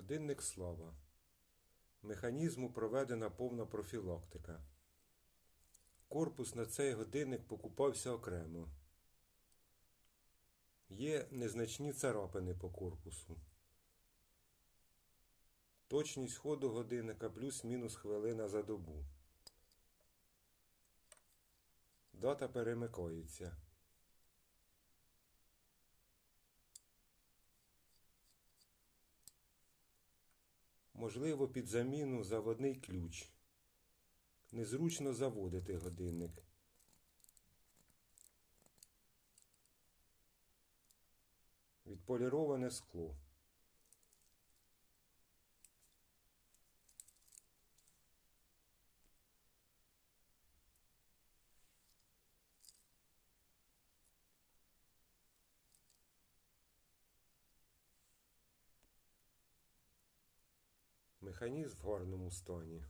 Годинник слава. Механізму проведена повна профілактика. Корпус на цей годинник покупався окремо. Є незначні царапини по корпусу. Точність ходу годинника плюс-мінус хвилина за добу. Дата перемикається. Можливо, під заміну заводний ключ. Незручно заводити годинник. Відполіроване скло. Механізм в гарному стані.